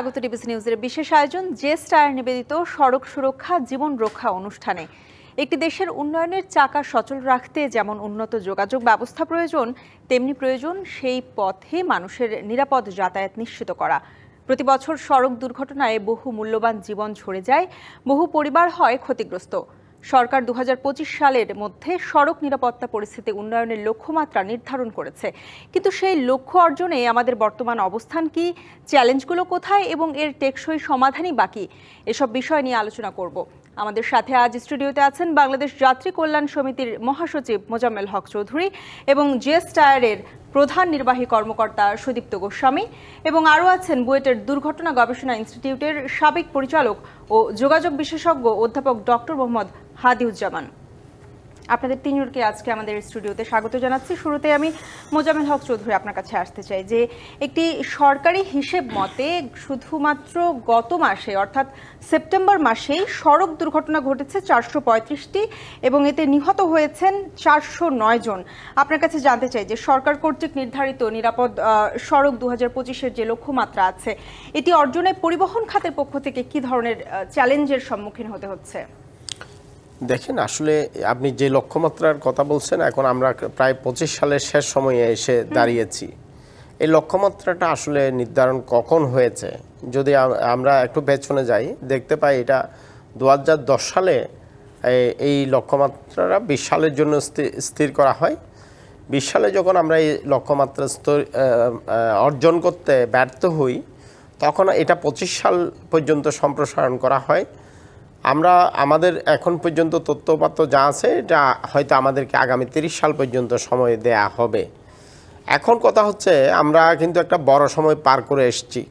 স্বাগত ডিবিসি নিউজের বিশেষ আয়োজন জে স্টার নিবেদিত সড়ক সুরক্ষা, জীবন রক্ষা অনুষ্ঠানে। একটি দেশের উন্নয়নের চাকা সচল রাখতে যেমন উন্নত যোগাযোগ ব্যবস্থা প্রয়োজন, তেমনি প্রয়োজন সেই পথে মানুষের নিরাপদ যাতায়াত নিশ্চিত করা। প্রতি বছর সড়ক দুর্ঘটনায় বহু মূল্যবান জীবন ঝরে যায়, বহু পরিবার হয় ক্ষতিগ্রস্ত। সরকার দু হাজার পঁচিশ সালের মধ্যে সড়ক নিরাপত্তা পরিস্থিতি উন্নয়নের লক্ষ্যমাত্রা নির্ধারণ করেছে। কিন্তু সেই লক্ষ্য অর্জনে আমাদের বর্তমান অবস্থান কি, চ্যালেঞ্জগুলো কোথায় এবং এর টেকসই সমাধানই বাকি এসব বিষয় নিয়ে আলোচনা করব। আমাদের সাথে আজ স্টুডিওতে আছেন বাংলাদেশ যাত্রী কল্যাণ সমিতির মহাসচিব মোজাম্মেল হক চৌধুরী এবং জেস টায়ারের প্রধান নির্বাহী কর্মকর্তা সুদীপ্ত গোস্বামী এবং আরও আছেন বুয়েটের দুর্ঘটনা গবেষণা ইনস্টিটিউটের সাবেক পরিচালক ও যোগাযোগ বিশেষজ্ঞ অধ্যাপক ডক্টর মোহাম্মদ হাদিউজ্জামান। আপনাদের তিনজনকে আজকে আমাদের স্টুডিওতে স্বাগত জানাচ্ছি। শুরুতে আমি মোজামেল হক চৌধুরী আপনার কাছে আসতে চাই যে একটি সরকারি হিসেব মতে শুধুমাত্র গত মাসে, অর্থাৎ সেপ্টেম্বর মাসেই সড়ক দুর্ঘটনা ঘটেছে চারশো পঁয়ত্রিশটি এবং এতে নিহত হয়েছেন চারশো নয় জন। আপনার কাছে জানতে চাই যে সরকার কর্তৃক নির্ধারিত নিরাপদ সড়ক দু হাজার পঁচিশের যে লক্ষ্যমাত্রা আছে, এটি অর্জনে পরিবহন খাতের পক্ষ থেকে কি ধরনের চ্যালেঞ্জের সম্মুখীন হতে হচ্ছে? দেখেন আসলে আপনি যে লক্ষ্যমাত্রার কথা বলছেন এখন আমরা প্রায় পঁচিশ সালের শেষ সময়ে এসে দাঁড়িয়েছি। এই লক্ষ্যমাত্রাটা আসলে নির্ধারণ কখন হয়েছে? যদি আমরা একটু পেছনে যাই দেখতে পাই এটা দু হাজার দশ সালে এই লক্ষ্যমাত্রাটা বিশ সালের জন্য স্থি- স্থির করা হয়। বিশ সালে যখন আমরা এই লক্ষ্যমাত্রা অর্জন করতে ব্যর্থ হই তখন এটা পঁচিশ সাল পর্যন্ত সম্প্রসারণ করা হয়। আমরা আমাদের এখন পর্যন্ত তথ্যপাত্র যা আছে, এটা হয়তো আমাদেরকে আগামী তিরিশ সাল পর্যন্ত সময় দেয়া হবে। এখন কথা হচ্ছে, আমরা কিন্তু একটা বড় সময় পার করে এসেছি।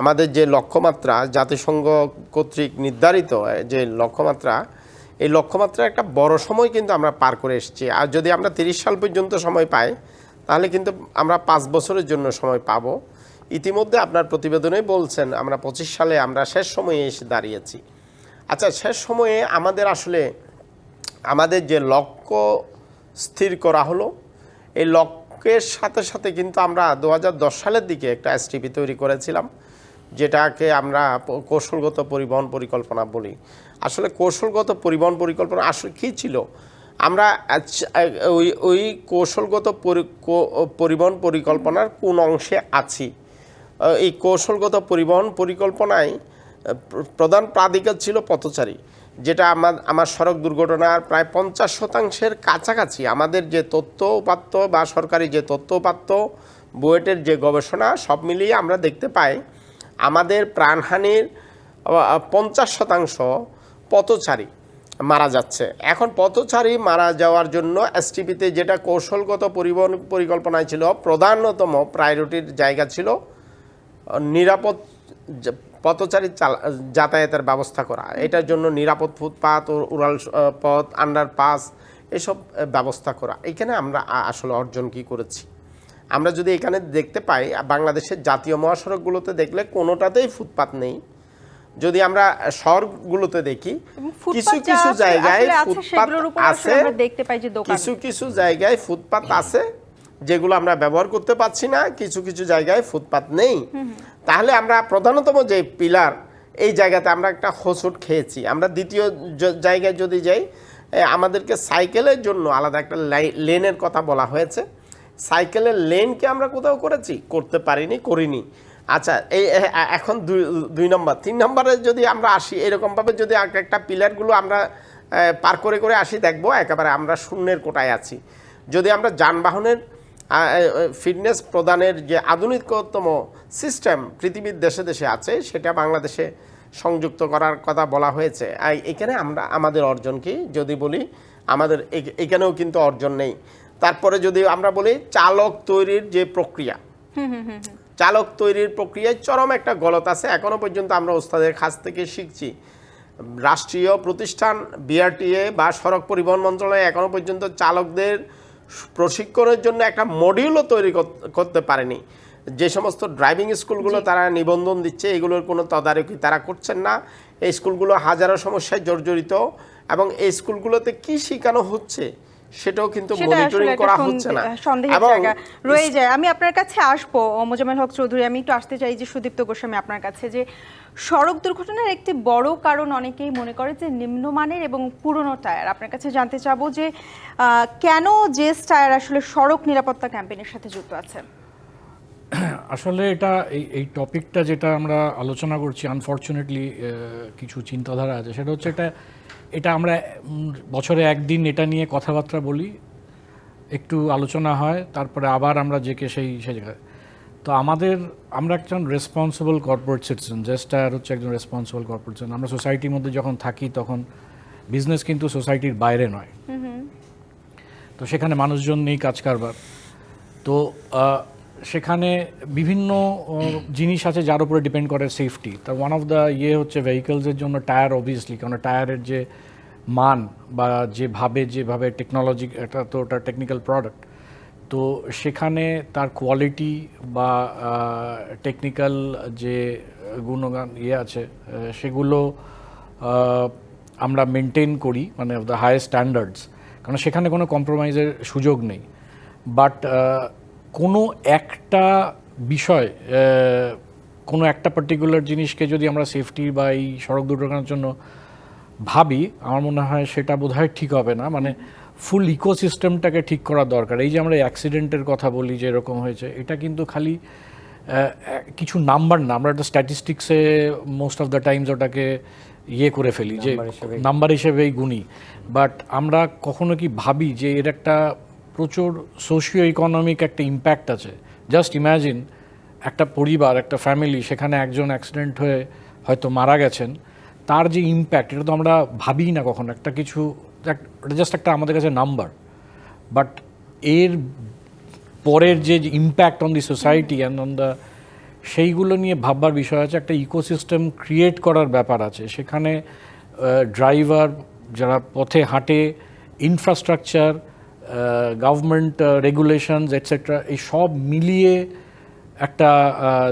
আমাদের যে লক্ষ্যমাত্রা, জাতিসংঘ কর্তৃক নির্ধারিত যে লক্ষ্যমাত্রা, এই লক্ষ্যমাত্রা একটা বড় সময় কিন্তু আমরা পার করে এসেছি। আর যদি আমরা তিরিশ সাল পর্যন্ত সময় পাই, তাহলে কিন্তু আমরা পাঁচ বছরের জন্য সময় পাব। ইতিমধ্যে আপনার প্রতিবেদনে বলছেন, আমরা পঁচিশ সালে আমরা শেষ সময়ে এসে দাঁড়িয়েছি। আচ্ছা শেষ সময়ে আমাদের আসলে, আমাদের যে লক্ষ্য স্থির করা হলো, এই লক্ষ্যের সাথে সাথে কিন্তু আমরা দু হাজার দশ সালের দিকে একটা এসটিপি তৈরি করেছিলাম, যেটাকে আমরা কৌশলগত পরিবহন পরিকল্পনা বলি। আসলে কৌশলগত পরিবহন পরিকল্পনা আসলে কী ছিল? আমরা ওই ওই কৌশলগত পরি- পরিবহন পরিকল্পনার কোন অংশে আছি। এই কৌশলগত পরিবহন পরিকল্পনায় প্রধান প্রাধিকার ছিল পথচারী, যেটা আমার আমার সড়ক দুর্ঘটনার প্রায় পঞ্চাশ শতাংশের কাছাকাছি। আমাদের যে তথ্য উপাত্ত বা সরকারি যে তথ্য উপাত্ত, বুয়েটের যে গবেষণা, সব মিলিয়ে আমরা দেখতে পাই, আমাদের প্রাণহানির পঞ্চাশ শতাংশ পথচারী মারা যাচ্ছে। এখন পথচারী মারা যাওয়ার জন্য এসটিপিতে যেটা কৌশলগত পরিবহন পরিকল্পনায় ছিল, প্রধানতম প্রায়োরিটির জায়গা ছিল, নিরাপদ পথচারী চালা- যাতায়াতের ব্যবস্থা করা। এটার জন্য নিরাপদ ফুটপাত ও উড়াল পথ আন্ডারপাস এসব ব্যবস্থা করা। এখানে আমরা আসলে অর্জন কি করেছি? আমরা যদি এখানে দেখতে পাই বাংলাদেশের জাতীয় মহাসড়কগুলোতে দেখলে কোনোটাতেই ফুটপাত নেই। যদি আমরা শহরগুলোতে দেখি কিছু কিছু জায়গায় ফুটপাত আছে কিছু কিছু জায়গায় ফুটপাত আছে যেগুলো আমরা ব্যবহার করতে পারছি না, কিছু কিছু জায়গায় ফুটপাত নেই। তাহলে আমরা প্রধানতম যে পিলার, এই জায়গাতে আমরা একটা হোঁচট খেয়েছি। আমরা দ্বিতীয় জায়গায় যদি যাই আমাদেরকে সাইকেলের জন্য আলাদা একটা লেনের কথা বলা হয়েছে। সাইকেলের লেনকে আমরা কোথাও করেছি? করতে পারিনি, করিনি। আচ্ছা এই এখন দুই দুই নম্বর। তিন নম্বরে যদি আমরা আসি, এরকমভাবে যদি এক একটা পিলারগুলো আমরা পার করে করে আসি, দেখব একেবারে আমরা শূন্যের কোটায় আছি। যদি আমরা যানবাহনের ফিটনেস প্রদানের যে আধুনিকতম সিস্টেম পৃথিবীর দেশে দেশে আছে সেটা বাংলাদেশে সংযুক্ত করার কথা বলা হয়েছে। আর এখানে আমরা আমাদের অর্জন কি? যদি বলি আমাদের এখানেও কিন্তু অর্জন নেই। তারপরে যদি আমরা বলি চালক তৈরির যে প্রক্রিয়া। চালক তৈরির প্রক্রিয়ায় চরম একটা গলত আছে। এখনও পর্যন্ত আমরা ওস্তাদের কাছ থেকে শিখছি। রাষ্ট্রীয় প্রতিষ্ঠান বিআরটিএ বা সড়ক পরিবহন মন্ত্রণালয় এখনও পর্যন্ত চালকদের প্রশিক্ষণের জন্য একটা মডিউলও তৈরি কর- করতে পারেনি। যে সমস্ত ড্রাইভিং স্কুলগুলো তারা নিবন্ধন দিচ্ছে এগুলোর কোনো তদারকি তারা করছেন না। এই স্কুলগুলো হাজারো সমস্যায় জর্জরিত এবং এই স্কুলগুলোতে কি শেখানো হচ্ছে? সেটাও কিন্তু মনিটরিং করা হচ্ছে না। সন্দেহের জায়গা। রয়ে যায়। আমি আপনার কাছে আসব মোজামেল হক চৌধুরী। আমি একটু আসতে চাই যে সুদীপ্ত গোস্বামী আপনার কাছে যে সড়ক দুর্ঘটনার একটি বড় কারণ অনেকেই মনে করে যে নিম্নমানের এবং পুরনো টায়ার। আপনার কাছে জানতে চাবো যে আহ, কেন জেস টায়ার আসলে সড়ক নিরাপত্তা ক্যাম্পেইনের সাথে যুক্ত আছে? আসলে এটা এই এই টপিকটা যেটা আমরা আলোচনা করছি আনফর্চুনেটলি কিছু চিন্তাধারা আছে। সেটা হচ্ছে এটা এটা আমরা বছরে একদিন এটা নিয়ে কথাবার্তা বলি একটু আলোচনা হয় তারপরে আবার আমরা যেকে সেই সে জায়গায়। তো আমাদের আমরা একজন রেসপন্সিবল কর্পোরেট সিটিজেন জেস্টার হচ্ছে একজন রেসপন্সিবল কর্পোরেট সিটিজেন আমরা সোসাইটির মধ্যে যখন থাকি তখন বিজনেস কিন্তু সোসাইটির বাইরে নয়। তো সেখানে মানুষজন নেই কাজ কারবার। তো সেখানে বিভিন্ন জিনিস আছে যার উপরে ডিপেন্ড করে সেফটি। তা ওয়ান অফ দ্য ইয়ে হচ্ছে ভেহিকলসের জন্য টায়ার অবভিয়াসলি কারণ টায়ারের যে মান বা যেভাবে যেভাবে টেকনোলজি একটা তো ওটা টেকনিক্যাল প্রোডাক্ট তো সেখানে তার কোয়ালিটি বা টেকনিক্যাল যে গুণগান ইয়ে আছে সেগুলো আমরা মেনটেন করি মানে অফ দ্য হাইয়েস্ট স্ট্যান্ডার্ডস কারণ সেখানে কোনো কম্প্রোমাইজের সুযোগ নেই। বাট কোনো একটা বিষয় কোনো একটা পার্টিকুলার জিনিসকে যদি আমরা সেফটি বা এই সড়ক দুর্ঘটনার জন্য ভাবি আমার মনে হয় সেটা বোধহয় ঠিক হবে না। মানে ফুল ইকোসিস্টেমটাকে ঠিক করা দরকার। এই যে আমরা অ্যাক্সিডেন্টের কথা বলি যে এরকম হয়েছে এটা কিন্তু খালি কিছু নাম্বার না। আমরা একটা স্ট্যাটিস্টিক্সে মোস্ট অফ দ্য টাইমস ওটাকে ইয়ে করে ফেলি যে নাম্বার হিসেবেই। গুণী। বাট আমরা কখনো কি ভাবি যে এর একটা প্রচুর সোশিও ইকোনমিক একটা ইম্প্যাক্ট আছে। জাস্ট ইম্যাজিন একটা পরিবার, একটা ফ্যামিলি সেখানে একজন অ্যাক্সিডেন্ট হয়ে হয়তো মারা গেছেন, তার যে ইম্প্যাক্ট এটা তো আমরা ভাবি না কখনো। একটা কিছু এটা জাস্ট একটা আমাদের কাছে নাম্বার বাট এর পরের যে impact on the society and on the সেইগুলো নিয়ে ভাববার বিষয় আছে, একটা ইকোসিস্টেম ক্রিয়েট করার ব্যাপার আছে। সেখানে ড্রাইভার যারা পথে হাঁটে ইনফ্রাস্ট্রাকচার গভর্নমেন্ট রেগুলেশনস এটসেট্রা এই সব মিলিয়ে একটা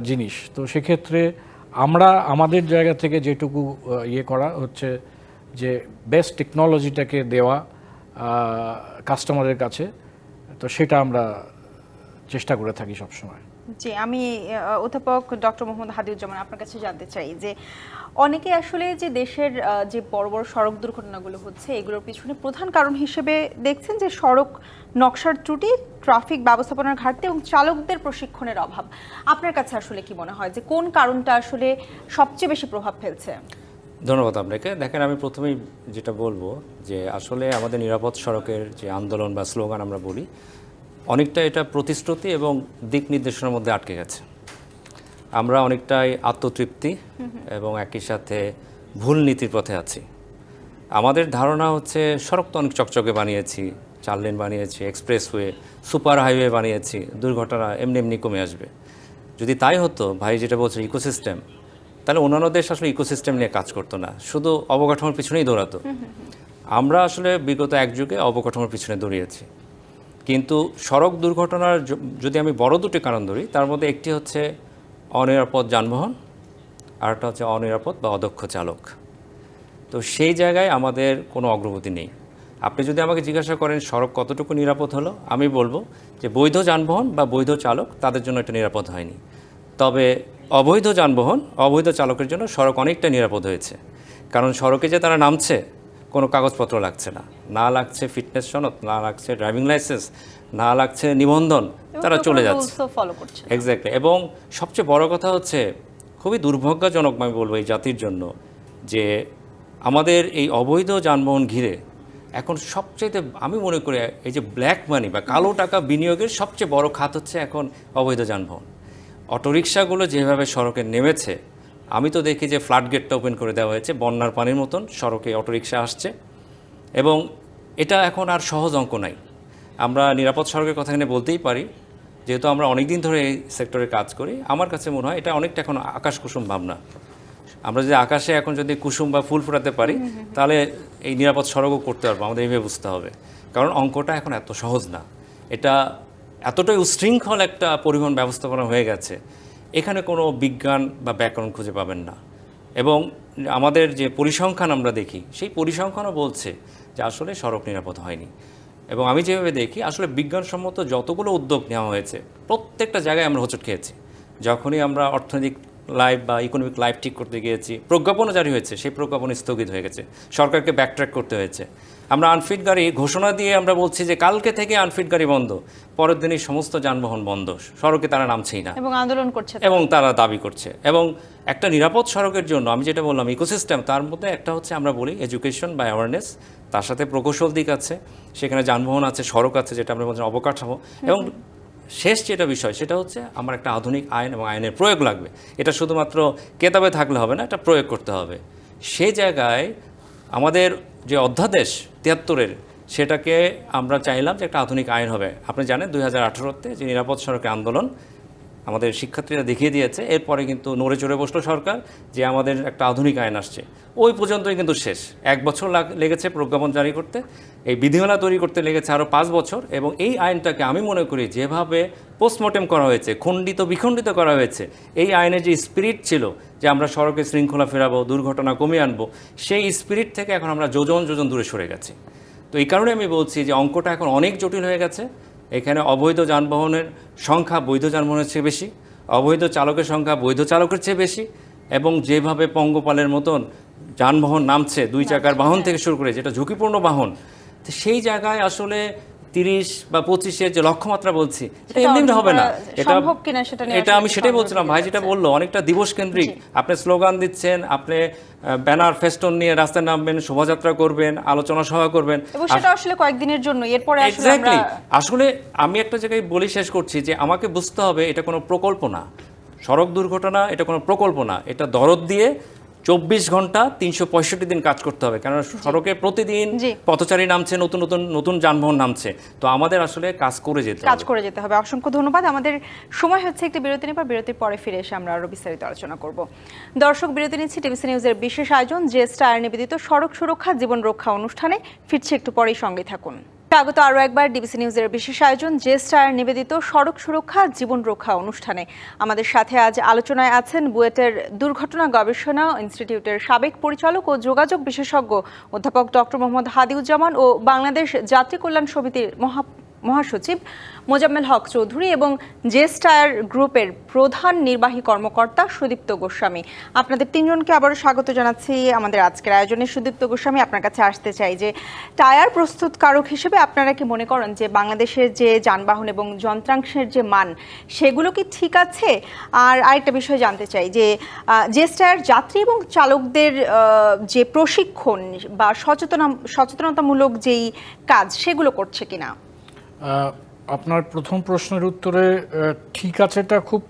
জিনিস। তো সেক্ষেত্রে আমরা আমাদের জায়গা থেকে যেটুকু ইয়ে করা হচ্ছে যে বেস্ট টেকনোলজিটাকে দেওয়া কাস্টমারের কাছে, তো সেটা আমরা চেষ্টা করে থাকি সবসময়। জি, আমি অধ্যাপক ডক্টর মোহাম্মদ হাদিউজ্জামান আপনার কাছে জানতে চাই যে অনেকে আসলে যে দেশের যে বড় বড় সড়ক দুর্ঘটনাগুলো হচ্ছে, এগুলোর পিছনে প্রধান কারণ হিসেবে দেখছেন যে সড়ক নকশার ত্রুটি, ট্রাফিক ব্যবস্থাপনার ঘাটতি এবং চালকদের প্রশিক্ষণের অভাব। আপনার কাছে আসলে কি মনে হয় যে কোন কারণটা আসলে সবচেয়ে বেশি প্রভাব ফেলছে? ধন্যবাদ আপনাকে। দেখেন, আমি প্রথমেই যেটা বলব যে আসলে আমাদের নিরাপদ সড়কের যে আন্দোলন বা স্লোগান আমরা বলি অনেকটা এটা প্রতিশ্রুতি এবং দিক নির্দেশনার মধ্যে আটকে গেছে। আমরা অনেকটাই আত্মতৃপ্তি এবং একই সাথে ভুল নীতির পথে আছি। আমাদের ধারণা হচ্ছে সড়ক তো অনেক চকচকে বানিয়েছি চার লেন বানিয়েছি এক্সপ্রেসওয়ে সুপার হাইওয়ে বানিয়েছি দুর্ঘটনা এমনি এমনি কমে আসবে। যদি তাই হতো ভাই যেটা বলছে ইকোসিস্টেম তাহলে অন্যান্য দেশ আসলে ইকোসিস্টেম নিয়ে কাজ করতো না শুধু অবকাঠামোর পিছনেই দৌড়াতো। আমরা আসলে বিগত এক যুগে অবকাঠামোর পিছনে দৌড়িয়েছি। কিন্তু সড়ক দুর্ঘটনার যদি আমি বড় দুটি কারণ ধরি, তার মধ্যে একটি হচ্ছে অনিরাপদ যানবাহন, আর একটা হচ্ছে অনিরাপদ বা অদক্ষ চালক। তো সেই জায়গায় আমাদের কোনো অগ্রগতি নেই। আপনি যদি আমাকে জিজ্ঞাসা করেন, সড়ক কতটুকু নিরাপদ হলো, আমি বলব যে বৈধ যানবাহন বা বৈধ চালক তাদের জন্য এটা নিরাপদ হয়নি। তবে অবৈধ যানবাহন, অবৈধ চালকের জন্য সড়ক অনেকটা নিরাপদ হয়েছে। কারণ সড়কে যে তারা নামছে কোনো কাগজপত্র লাগছে না। না লাগছে ফিটনেস সনদ না লাগছে ড্রাইভিং লাইসেন্স না লাগছে নিবন্ধন তারা চলে যাচ্ছে। এক্স্যাক্টলি এবং সবচেয়ে বড় কথা হচ্ছে খুবই দুর্ভাগ্যজনক আমি বলব এই জাতির জন্য যে আমাদের এই অবৈধ যানবাহন ঘিরে এখন সবচেয়ে আমি মনে করি এই যে ব্ল্যাক মানি বা কালো টাকা বিনিয়োগের সবচেয়ে বড় খাত হচ্ছে এখন অবৈধ যানবাহন। অটোরিকশাগুলো যেভাবে সড়কে নেমেছে আমি তো দেখি যে ফ্ল্যাট গেটটা ওপেন করে দেওয়া হয়েছে, বন্যার পানির মতন, সড়কে অটোরিকশা আসছে। এবং এটা এখন আর সহজ অঙ্ক নাই। আমরা নিরাপদ সড়কের কথা এখানে বলতেই পারি, যেহেতু আমরা অনেক দিন ধরে এই সেক্টরে কাজ করি, আমার কাছে মনে হয় এটা অনেকটা এখন আকাশ কুসুম ভাবনা। আমরা যদি আকাশে এখন যদি কুসুম বা ফুল ফোটাতে পারি, তাহলে এই নিরাপদ সড়কও করতে পারব, আমাদের এইভাবে বুঝতে হবে। কারণ অঙ্কটা এখন এত সহজ না। এটা এতটাই উশৃঙ্খল একটা পরিবহন ব্যবস্থাপনা হয়ে গেছে এখানে কোনো বিজ্ঞান বা ব্যাকরণ খুঁজে পাবেন না। এবং আমাদের যে পরিসংখ্যান আমরা দেখি, সেই পরিসংখ্যানও বলছে যে আসলে সড়ক নিরাপদ হয়নি। এবং আমি যেভাবে দেখি, আসলে বিজ্ঞানসম্মত যতগুলো উদ্যোগ নেওয়া হয়েছে, প্রত্যেকটা জায়গায় আমরা হোঁচট খেয়েছি। যখনই আমরা অর্থনৈতিক লাইফ বা ইকোনমিক লাইফ ঠিক করতে গিয়েছি, প্রজ্ঞাপনও জারি হয়েছে, সেই প্রজ্ঞাপন স্থগিত হয়ে গেছে। সরকারকে ব্যাকট্র্যাক করতে হয়েছে। আমরা আনফিট গাড়ি ঘোষণা দিয়ে আমরা বলছি যে কালকে থেকে আনফিট গাড়ি বন্ধ পরের দিনই সমস্ত যানবাহন বন্ধ। সড়কে তারা নামছেই না। এবং আন্দোলন করছে এবং তারা দাবি করছে। এবং একটা নিরাপদ সড়কের জন্য আমি যেটা বললাম ইকোসিস্টেম তার মধ্যে একটা হচ্ছে আমরা বলি এডুকেশন বা অ্যাওয়ারনেস তার সাথে প্রকৌশল দিক আছে সেখানে যানবাহন আছে সড়ক আছে যেটা আমরা বলছি অবকাঠামো। এবং শেষ যেটা বিষয় সেটা হচ্ছে আমার একটা আধুনিক আইন এবং আইনের প্রয়োগ লাগবে। এটা শুধুমাত্র কেতাবে থাকলে হবে না এটা প্রয়োগ করতে হবে। সে জায়গায় আমাদের যে অধ্যাদেশ তিয়াত্তরের, সেটাকে আমরা চাইলাম যে একটা আধুনিক আইন হবে। আপনি জানেন দুই হাজার আঠারোতে যে নিরাপদ সড়কে আন্দোলন আমাদের শিক্ষার্থীরা দেখিয়ে দিয়েছে, এরপরে কিন্তু নড়ে চড়ে বসল সরকার যে আমাদের একটা আধুনিক আইন আসছে। ওই পর্যন্তই কিন্তু শেষ। এক বছর লাগ- লেগেছে প্রজ্ঞাপন জারি করতে, এই বিধিমালা তৈরি করতে লেগেছে আরও পাঁচ বছর, এবং এই আইনটাকে আমি মনে করি যেভাবে পোস্টমর্টেম করা হয়েছে, খণ্ডিত, বিখণ্ডিত করা হয়েছে। এই আইনের যে স্পিরিট ছিল যে আমরা সড়কে শৃঙ্খলা ফেরাবো, দুর্ঘটনা কমিয়ে আনব, সেই স্পিরিট থেকে এখন আমরা যোজন যোজন দূরে সরে গেছি। তো এই কারণে আমি বলছি যে অঙ্কটা এখন অনেক জটিল হয়ে গেছে। এখানে অবৈধ যানবাহনের সংখ্যা বৈধ যানবাহনের চেয়ে বেশি, অবৈধ চালকের সংখ্যা বৈধ চালকের চেয়ে বেশি, এবং যেভাবে পঙ্গপালের মতন যানবাহন নামছে, দুই চাকার বাহন থেকে শুরু করে যেটা ঝুঁকিপূর্ণ বাহন সেই জায়গায় আসলে তিরিশ বা পঁচিশের যে লক্ষ্যমাত্রা বলছি এটা এমনি হবে না। এটা এটা আমি সেটাই বলছিলাম ভাই যেটা বলল অনেকটা দিবস কেন্দ্রিক। আপনি স্লোগান দিচ্ছেন আপনি ব্যানার ফেস্টন নিয়ে রাস্তায় নামবেন শোভাযাত্রা করবেন আলোচনা সভা করবেন। সেটা আসলে কয়েকদিনের জন্য এরপরে এক্স্যাক্টলি আসলে আমি একটা জায়গায় বলি শেষ করছি যে আমাকে বুঝতে হবে এটা কোনো প্রকল্প না। সড়ক দুর্ঘটনা এটা কোনো প্রকল্প না। এটা দরদ দিয়ে চব্বিশ ঘণ্টা তিনশো পঁয়ষট্টি দিন কাজ করতে হবে। কারণ সড়কে প্রতিদিন জি। পথচারী নামছে নতুন নতুন নতুন যানবাহন নামছে। তো আমাদের আসলে কাজ করে যেতে কাজ করে যেতে হবে। অসংখ্য ধন্যবাদ। আমাদের সময় হচ্ছে একটি বিরতি নেবার। বিরতির পরে ফিরে এসে আমরা আরও বিস্তারিত আলোচনা করব। দর্শক বিরতি নিচ্ছি টিভিসি নিউজের বিশেষ আয়োজন যে স্টার নিবেদিত সড়ক সুরক্ষা জীবন রক্ষা অনুষ্ঠানে। ফিরছে একটু পরেই সঙ্গে থাকুন। স্বাগত আরও একবার ডিবিসি নিউজের বিশেষ আয়োজন জেস্টার নিবেদিত সড়ক সুরক্ষা, জীবন রক্ষা অনুষ্ঠানে। আমাদের সাথে আজ আলোচনায় আছেন বুয়েটের দুর্ঘটনা গবেষণা ইনস্টিটিউটের সাবেক পরিচালক ও যোগাযোগ বিশেষজ্ঞ অধ্যাপক ডক্টর মোহাম্মদ হাদিউজ্জামান ও বাংলাদেশ যাত্রী কল্যাণ সমিতির মহা মহাসচিব মোজাম্মেল হক চৌধুরী এবং জেস্টায়ার গ্রুপের প্রধান নির্বাহী কর্মকর্তা সুদীপ্ত গোস্বামী। আপনাদের তিনজনকে আবারও স্বাগত জানাচ্ছি আমাদের আজকের আয়োজনে। সুদীপ্ত গোস্বামী, আপনার কাছে আসতে চাই যে, টায়ার প্রস্তুতকারক হিসেবে আপনারা কি মনে করেন যে, বাংলাদেশের যে যানবাহন এবং যন্ত্রাংশের যে মান, সেগুলো কি ঠিক আছে? আর আরেকটা বিষয় জানতে চাই যে জেস্টায়ার যাত্রী এবং চালকদের যে প্রশিক্ষণ বা সচেতনা সচেতনতামূলক যেই কাজ, সেগুলো করছে কিনা? আপনার প্রথম প্রশ্নের উত্তরে ঠিক আছে এটা খুব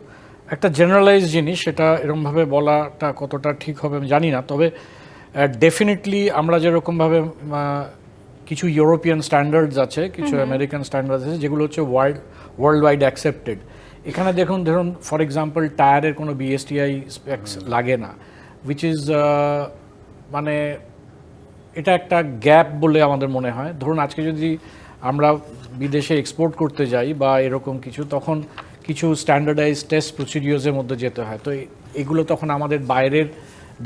একটা জেনারেলাইজ জিনিস সেটা এরকমভাবে বলাটা কতটা ঠিক হবে আমি জানি না তবে ডেফিনেটলি আমরা যেরকমভাবে কিছু ইউরোপিয়ান স্ট্যান্ডার্ডস আছে কিছু আমেরিকান স্ট্যান্ডার্ডস আছে যেগুলো হচ্ছে ওয়ার্ল্ড ওয়ার্ল্ড ওয়াইড অ্যাকসেপ্টেড এখানে দেখুন ধরুন ফর এক্সাম্পল টায়ারের কোনো বিএসটিআই স্পেক্স লাগে না উইচ ইজ মানে এটা একটা গ্যাপ বলে আমাদের মনে হয়। ধরুন আজকে যদি আমরা বিদেশে এক্সপোর্ট করতে যাই বা এরকম কিছু, তখন কিছু স্ট্যান্ডার্ডাইজ টেস্ট প্রসিডিওর্সের মধ্যে যেতে হয়। তো এগুলো তখন আমাদের বাইরের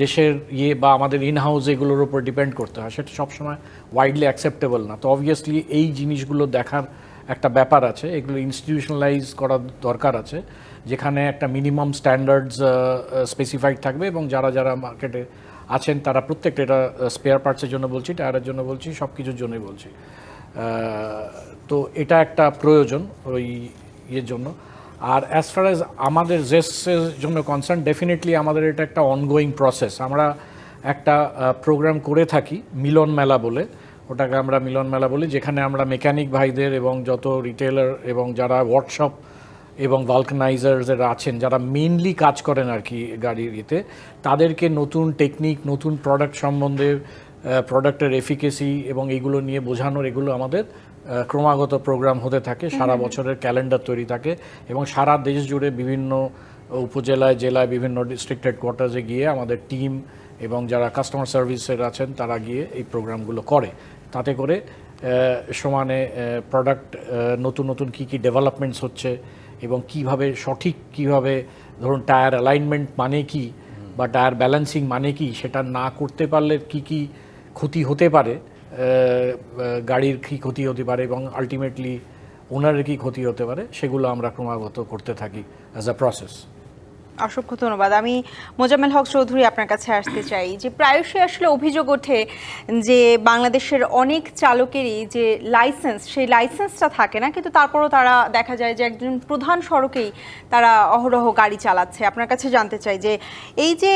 দেশের ইয়ে বা আমাদের ইন হাউস এগুলোর উপর ডিপেন্ড করতে হয়। সেটা সবসময় ওয়াইডলি অ্যাকসেপ্টেবল না। তো অবভিয়াসলি এই জিনিসগুলো দেখার একটা ব্যাপার আছে। এগুলো ইনস্টিটিউশনালাইজ করার দরকার আছে, যেখানে একটা মিনিমাম স্ট্যান্ডার্ডস স্পেসিফাইড থাকবে এবং যারা যারা মার্কেটে আছেন, তারা প্রত্যেকটা, এটা স্পেয়ার পার্টসের জন্য বলছি টায়ারের জন্য বলছি সব কিছুর জন্যই বলছি। তো এটা একটা প্রয়োজন ওই ইয়ের জন্য। আর অ্যাজ ফার অ্যাজ আমাদের জেসের জন্য কনসার্ন ডেফিনেটলি আমাদের এটা একটা অনগোয়িং প্রসেস আমরা একটা প্রোগ্রাম করে থাকি, মিলন মেলা বলে। ওটাকে আমরা মিলন মেলা বলি, যেখানে আমরা মেকানিক ভাইদের এবং যত রিটেলার এবং যারা ওয়ার্কশপ এবং ভালকানাইজার্সেরা আছেন, যারা মেনলি কাজ করেন আর কি গাড়ির ইতে তাদেরকে নতুন টেকনিক নতুন প্রোডাক্ট সম্বন্ধে প্রোডাক্টের এফিকেসি এবং এগুলো নিয়ে বোঝানোর এগুলো আমাদের ক্রমাগত প্রোগ্রাম হতে থাকে সারা বছরের ক্যালেন্ডার তৈরি থাকে এবং সারা দেশ জুড়ে বিভিন্ন উপজেলায় জেলায় বিভিন্ন ডিস্ট্রিক্ট হেডকোয়ার্টার্সে গিয়ে আমাদের টিম এবং যারা কাস্টমার সার্ভিসের আছেন তারা গিয়ে এই প্রোগ্রামগুলো করে। তাতে করে সমানে প্রোডাক্ট নতুন নতুন কী কী ডেভেলপমেন্টস হচ্ছে এবং কীভাবে সঠিক কীভাবে ধরুন টায়ার অ্যালাইনমেন্ট মানে কি বা টায়ার ব্যালেন্সিং মানে কি সেটা না করতে পারলে কি কি ক্ষতি হতে পারে গাড়ির কী ক্ষতি হতে পারে এবং আলটিমেটলি ওনারের কী ক্ষতি হতে পারে, সেগুলো আমরা ক্রমাগত করতে থাকি অ্যাজ আ প্রসেস অসংখ্য ধন্যবাদ। আমি মোজাম্মেল হক চৌধুরী আপনার কাছে আসতে চাই যে প্রায়শই আসলে অভিযোগ ওঠে যে বাংলাদেশের অনেক চালকেরই যে লাইসেন্স, সেই লাইসেন্সটা থাকে না, কিন্তু তারপরও তারা দেখা যায় যে একজন প্রধান সড়কেই তারা অহরহ গাড়ি চালাচ্ছে। আপনার কাছে জানতে চাই যে এই যে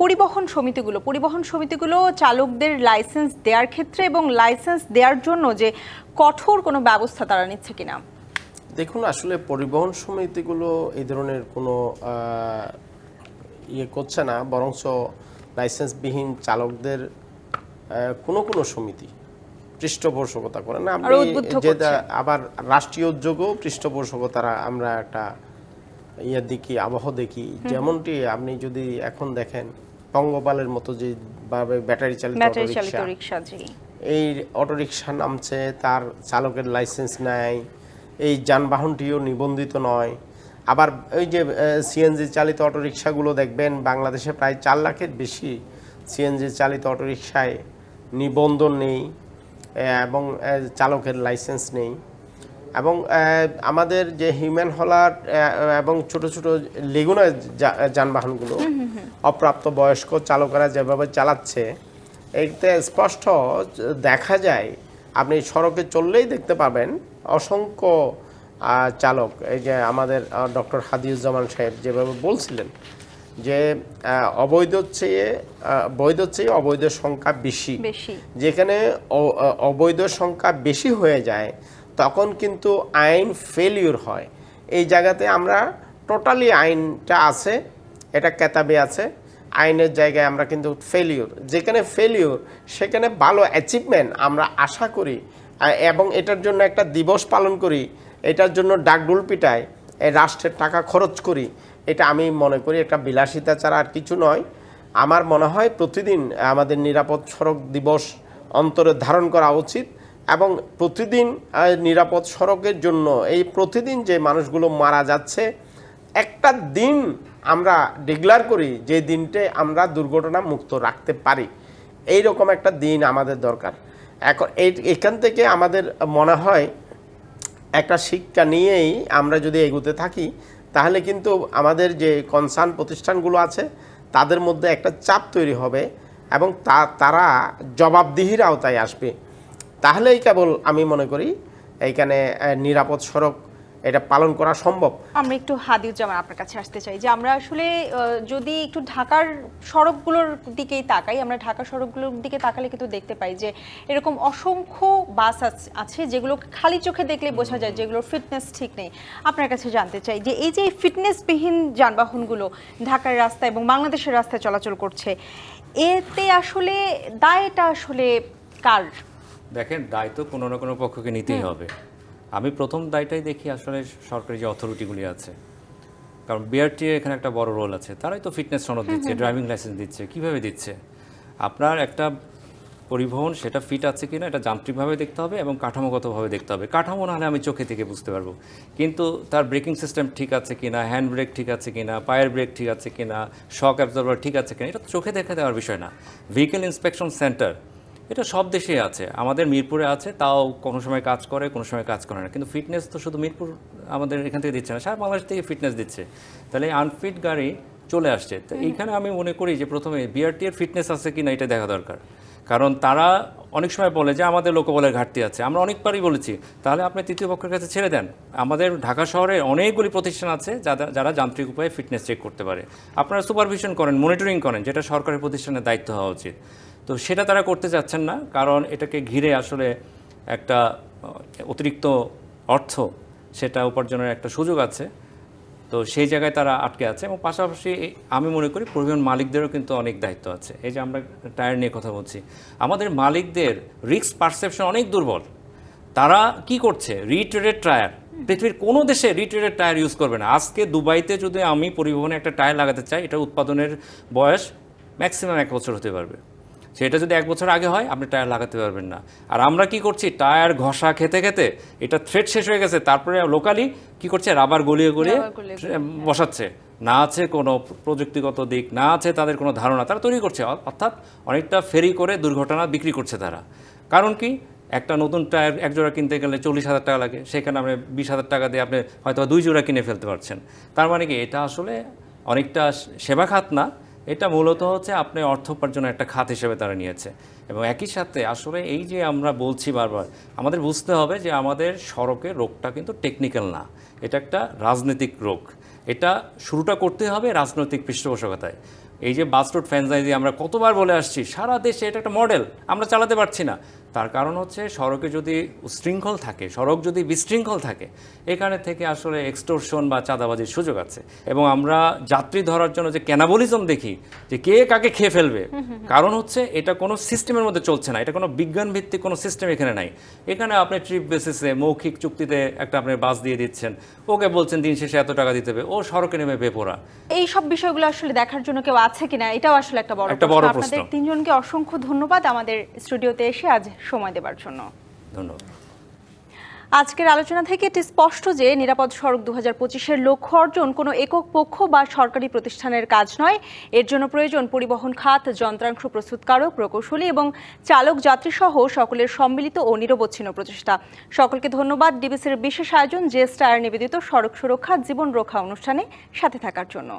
পরিবহন সমিতিগুলো পরিবহন সমিতিগুলো চালকদের লাইসেন্স দেওয়ার ক্ষেত্রে এবং লাইসেন্স দেওয়ার জন্য যে কঠোর কোনো ব্যবস্থা তারা নিচ্ছে কিনা? দেখুন আসলে পরিবহন সমিতিগুলো এই ধরনের কোনো আহ, ইয়ে করছে না বরঞ্চ লাইসেন্সবিহীন চালকদের কোনো কোনো সমিতি পৃষ্ঠপোষকতা করে না। আরও যেটা আবার রাষ্ট্রীয় উদ্যোগও পৃষ্ঠপোষকতারা আমরা একটা ইয়ে দেখি আবহ দেখি। যেমনটি আপনি যদি এখন দেখেন পঙ্গপালের মতো যে ভাবে ব্যাটারি চালিত অটোরিকশা রিক্সা এই অটোরিকশা নামছে তার চালকের লাইসেন্স নাই এই যানবাহনটিও নিবন্ধিত নয়। আবার ওই যে সিএনজি চালিত অটোরিকশাগুলো দেখবেন বাংলাদেশে প্রায় চার লাখের বেশি সিএনজি চালিত অটোরিকশায় নিবন্ধন নেই এবং চালকের লাইসেন্স নেই। এবং আমাদের যে হিউম্যান হলার এবং ছোট ছোট লেগুনা যানবাহনগুলো অপ্রাপ্ত বয়স্ক চালকেরা যেভাবে চালাচ্ছে এতে স্পষ্ট দেখা যায় আপনি সড়কে চললেই দেখতে পাবেন অসংখ্য চালক এই যে আমাদের ডক্টর হাদিউজ্জামান সাহেব যেভাবে বলছিলেন যে অবৈধ চেয়ে বৈধ চেয়ে অবৈধ সংখ্যা বেশি। যেখানে অবৈধ সংখ্যা বেশি হয়ে যায় তখন কিন্তু আইন ফেলিউর হয়। এই জায়গাতে আমরা টোটালি আইনটা আছে এটা কেতাবে আছে আইনের জায়গায় আমরা কিন্তু ফেলিউর যেখানে ফেলিউর সেখানে ভালো অ্যাচিভমেন্ট আমরা আশা করি এবং এটার জন্য একটা দিবস পালন করি। এটার জন্য ডাকডুল পিটায় এই রাষ্ট্রের টাকা খরচ করি। এটা আমি মনে করি একটা বিলাসিতা ছাড়া আর কিছু নয়। আমার মনে হয় প্রতিদিন আমাদের নিরাপদ সড়ক দিবস অন্তরে ধারণ করা উচিত এবং প্রতিদিন নিরাপদ সড়কের জন্য এই প্রতিদিন যে মানুষগুলো মারা যাচ্ছে, একটা দিন আমরা ডিক্লার করি যে দিনটে আমরা দুর্ঘটনা মুক্ত রাখতে পারি। এই রকম একটা দিন আমাদের দরকার। এখন এই- এখান থেকে আমাদের মনে হয় একটা শিক্ষা নিয়েই আমরা যদি এগুতে থাকি, তাহলে কিন্তু আমাদের যে কনসার্ন প্রতিষ্ঠানগুলো আছে, তাদের মধ্যে একটা চাপ তৈরি হবে এবং তা তারা জবাবদিহির আওতায় আসবে। তাহলেই কেবল আমি মনে করি এইখানে নিরাপদ সড়ক এটা পালন করা সম্ভব? আমরা একটু হাদিউজ্জামান আপনার কাছে আসতে চাই যে আমরা আসলে যদি একটু ঢাকার সড়কগুলোর দিকেই তাকাই আমরা ঢাকা সড়কগুলোর দিকে তাকালে কিন্তু দেখতে পাই যে এরকম অসংখ্য বাস আছে যেগুলো খালি চোখে দেখলে বোঝা যায় যেগুলোর ফিটনেস ঠিক নেই। আপনার কাছে জানতে চাই যে এই যে ফিটনেসবিহীন যানবাহনগুলো ঢাকার রাস্তা এবং বাংলাদেশের রাস্তায় চলাচল করছে এতে আসলে দায়টা আসলে কার? দেখেন দায় তো কোনো না কোনো পক্ষকে নিতেই হবে। আমি প্রথম দায়টাই দেখি আসলে সরকারি যে অথরিটিগুলি আছে। কারণ বিআরটি এখানে একটা বড় রোল আছে। তারাই তো ফিটনেস সনদ দিচ্ছে ড্রাইভিং লাইসেন্স দিচ্ছে কীভাবে দিচ্ছে? আপনার একটা পরিবহন সেটা ফিট আছে কিনা এটা যান্ত্রিকভাবে দেখতে হবে এবং কাঠামোগতভাবে দেখতে হবে। কাঠামো না হলে আমি চোখে থেকে বুঝতে পারব। কিন্তু তার ব্রেকিং সিস্টেম ঠিক আছে কিনা হ্যান্ড ব্রেক ঠিক আছে কিনা পায়ের ব্রেক ঠিক আছে কিনা শক অ্যাবজর্ভার ঠিক আছে কিনা এটা তো চোখে দেখা দেওয়ার বিষয় না। ভেহিকেল ইন্সপেকশন সেন্টার এটা সব দেশেই আছে। আমাদের মিরপুরে আছে তাও কোনো সময় কাজ করে কোনো সময় কাজ করে না। কিন্তু ফিটনেস তো শুধু মিরপুর আমাদের এখান থেকে দিচ্ছে না সারা বাংলাদেশ থেকে ফিটনেস দিচ্ছে। তাহলে আনফিট গাড়ি চলে আসছে। তো এইখানে আমি মনে করি যে প্রথমে বিআরটি এর ফিটনেস আছে কি না এটা দেখা দরকার। কারণ তারা অনেক সময় বলে যে আমাদের লোকবলের ঘাটতি আছে। আমরা অনেকবারই বলেছি তাহলে আপনি তৃতীয় পক্ষের কাছে ছেড়ে দেন। আমাদের ঢাকা শহরে অনেকগুলি প্রতিষ্ঠান আছে যারা যারা যান্ত্রিক উপায়ে ফিটনেস চেক করতে পারে। আপনারা সুপারভিশন করেন মনিটরিং করেন যেটা সরকারি প্রতিষ্ঠানের দায়িত্ব হওয়া উচিত। তো সেটা তারা করতে চাচ্ছেন না, কারণ এটাকে ঘিরে আসলে একটা অতিরিক্ত অর্থ সেটা উপার্জনের একটা সুযোগ আছে। তো সেই জায়গায় তারা আটকে আছে এবং পাশাপাশি আমি মনে করি পরিবহন মালিকদেরও কিন্তু অনেক দায়িত্ব আছে। এই যে আমরা টায়ার নিয়ে কথা বলছি, আমাদের মালিকদের রিস্ক পারসেপশন অনেক দুর্বল। তারা কি করছে? Retreaded tyre. পৃথিবীর কোনো দেশে রিট্রেডেড টায়ার ইউজ করবে না। আজকে দুবাইতে যদি আমি পরিবহনে একটা টায়ার লাগাতে চাই এটা উৎপাদনের বয়স ম্যাক্সিমাম এক বছর হতে পারবে। সেটা যদি এক বছর আগে হয় আপনি টায়ার লাগাতে পারবেন না। আর আমরা কি করছি? টায়ার ঘষা খেতে খেতে এটা থ্রেড শেষ হয়ে গেছে তারপরে লোকালি কি করছে? রাবার গলিয়ে গলিয়ে বসাচ্ছে। না আছে কোনো প্রযুক্তিগত দিক না আছে তাদের কোনো ধারণা তারা তৈরি করছে। অর্থাৎ অনেকটা ফেরি করে দুর্ঘটনা বিক্রি করছে তারা। কারণ কি? একটা নতুন টায়ার এক জোড়া কিনতে গেলে চল্লিশ হাজার টাকা লাগে। সেখানে আপনি বিশ হাজার টাকা দিয়ে আপনি হয়তো দুই জোড়া কিনে ফেলতে পারছেন। তার মানে কি? এটা আসলে অনেকটা সেবা খাত না। এটা মূলত হচ্ছে আপনি অর্থ উপার্জনের একটা খাত হিসেবে তারা নিয়েছে। এবং একই সাথে আসলে এই যে আমরা বলছি বারবার, আমাদের বুঝতে হবে যে আমাদের সড়কের রোগটা কিন্তু টেকনিক্যাল না। এটা একটা রাজনৈতিক রোগ। এটা শুরুটা করতে হবে রাজনৈতিক পৃষ্ঠপোষকতায়। এই যে বাস রোড ফ্যানজাইজি আমরা কতবার বলে আসছি, সারা দেশে এটা একটা মডেল আমরা চালাতে পারছি না। তার কারণ হচ্ছে সড়কে যদি উশৃঙ্খল থাকে সড়ক যদি বিশৃঙ্খল থাকে এখানে থেকে আসলে এক্সটোরশন বা চাঁদাবাজির সুযোগ আছে এবং আমরা যাত্রী ধরার জন্য যে ক্যানাবলিজম দেখি যে কে কাকে খেয়ে ফেলবে কারণ হচ্ছে এটা কোনো সিস্টেমের মধ্যে চলছে না এটা কোনো বিজ্ঞান ভিত্তিক কোনো সিস্টেম এখানে নাই এখানে আপনি ট্রিপ বেসিসে মৌখিক চুক্তিতে একটা আপনি বাস দিয়ে দিচ্ছেন ওকে বলছেন দিন শেষে এত টাকা দিতে হবে ও সড়কে নেমে বেপোরা এই সব বিষয়গুলো আসলে দেখার জন্য কেউ আছে কিনা এটাও আসলে একটা বড় একটা বড় প্রশ্ন। আপনাদের। তিনজনকে অসংখ্য ধন্যবাদ আমাদের স্টুডিওতে এসে আজ সময় দেওয়ার জন্য। ধন্যবাদ। আজকের আলোচনা থেকে এটি স্পষ্ট যে নিরাপদ সড়ক দু হাজার পঁচিশের লক্ষ্য অর্জন কোনো একক পক্ষ বা সরকারি প্রতিষ্ঠানের কাজ নয়। এর জন্য প্রয়োজন পরিবহন খাত যন্ত্রাংশ প্রস্তুতকারক প্রকৌশলী এবং চালক যাত্রী সহ সকলের সম্মিলিত ও নিরবচ্ছিন্ন প্রচেষ্টা। সকলকে ধন্যবাদ ডিবিসির বিশেষ আয়োজন জে স্টার নিবেদিত সড়ক সুরক্ষা জীবন রক্ষা অনুষ্ঠানে সাথে থাকার জন্য।